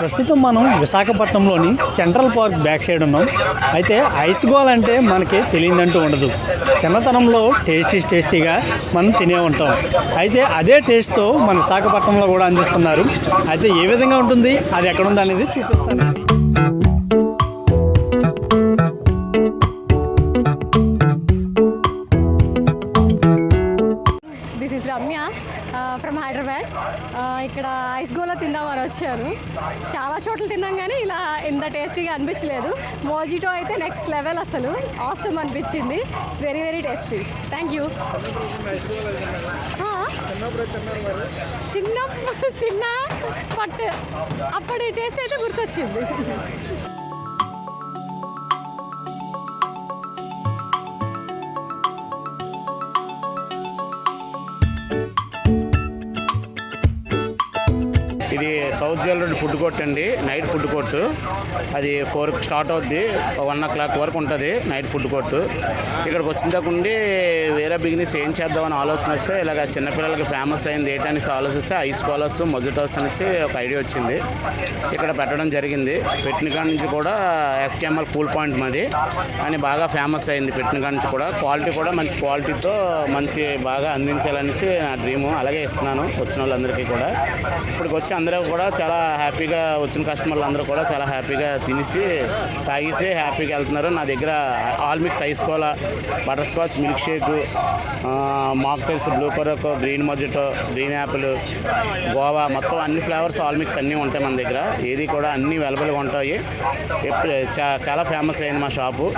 ప్రస్తుతం మనం విశాఖపట్నంలోని సెంట్రల్ పార్క్ బ్యాక్ సైడ్ ఉన్నాం. అయితే ఐస్ గోల్ అంటే మనకి తెలియదంటూ ఉండదు. చిన్నతనంలో టేస్టీ టేస్టీగా మనం తినే ఉంటాం. అయితే అదే టేస్ట్తో మన విశాఖపట్నంలో కూడా అందిస్తున్నారు. అయితే ఏ విధంగా ఉంటుంది? అది ఎక్కడ అనేది చూపిస్తాను. రమ్య ఫ్రమ్ హైదరాబాద్. ఇక్కడ ఐస్ గోలా తిందామని వచ్చాను చాలా చోట్ల తిన్నాం కానీ ఇలా ఇంత టేస్టీగా అనిపించలేదు. మోజిటో అయితే నెక్స్ట్ లెవెల్ అసలు. ఆసమ్ అనిపించింది. It's very very tasty thank you చిన్నప్పుడు తిన్నా బట్ అప్పటి టేస్ట్ అయితే గుర్తొచ్చింది. ఇది సౌత్ జైల్ ఫుడ్ కోర్ట్ అండి నైట్ ఫుడ్ కోర్ట్. అది ఫోర్ స్టార్ట్ అవుద్ది వన్ ఓ క్లాక్ వరకు ఉంటుంది నైట్ ఫుడ్ కోర్ట్. ఇక్కడికి వచ్చిన తగ్గుండి వేరే బిజినెస్ ఏం చేద్దామని ఆలోచన వస్తే ఇలాగ చిన్నపిల్లలకి ఫేమస్ అయింది ఏంటనేసి ఆలోచిస్తే ఐస్ కాలర్స్ మొజిటోస్ అనేసి ఒక ఐడియా వచ్చింది. ఇక్కడ పెట్టడం జరిగింది. పెట్టిన కాడ నుంచి కూడా ఎస్కేఎంఎల్ కూల్ పాయింట్ మాది. అని బాగా ఫేమస్ అయింది పెట్టిన కాడ నుంచి కూడా. క్వాలిటీ కూడా మంచి క్వాలిటీతో మంచి బాగా అందించాలనేసి నా డ్రీము. అలాగే ఇస్తున్నాను వచ్చిన వాళ్ళందరికీ కూడా. ఇప్పటికి వచ్చి అందరూ కూడా చాలా హ్యాపీగా వచ్చిన కస్టమర్లు అందరూ కూడా చాలా హ్యాపీగా తినేసి తాగేసి హ్యాపీగా వెళ్తున్నారు. నా దగ్గర all mix ice cola butterscotch milk shake mocktails blue curacao green mojito green apple guava మొత్తం అన్ని ఫ్లేవర్స్ ఆల్ మిక్స్ అన్నీ ఉంటాయి మన దగ్గర. ఏది కూడా అన్నీ అవైలబుల్గా ఉంటాయి. ఎప్పుడు చా- చాలా ఫేమస్ అయింది మా షాపు.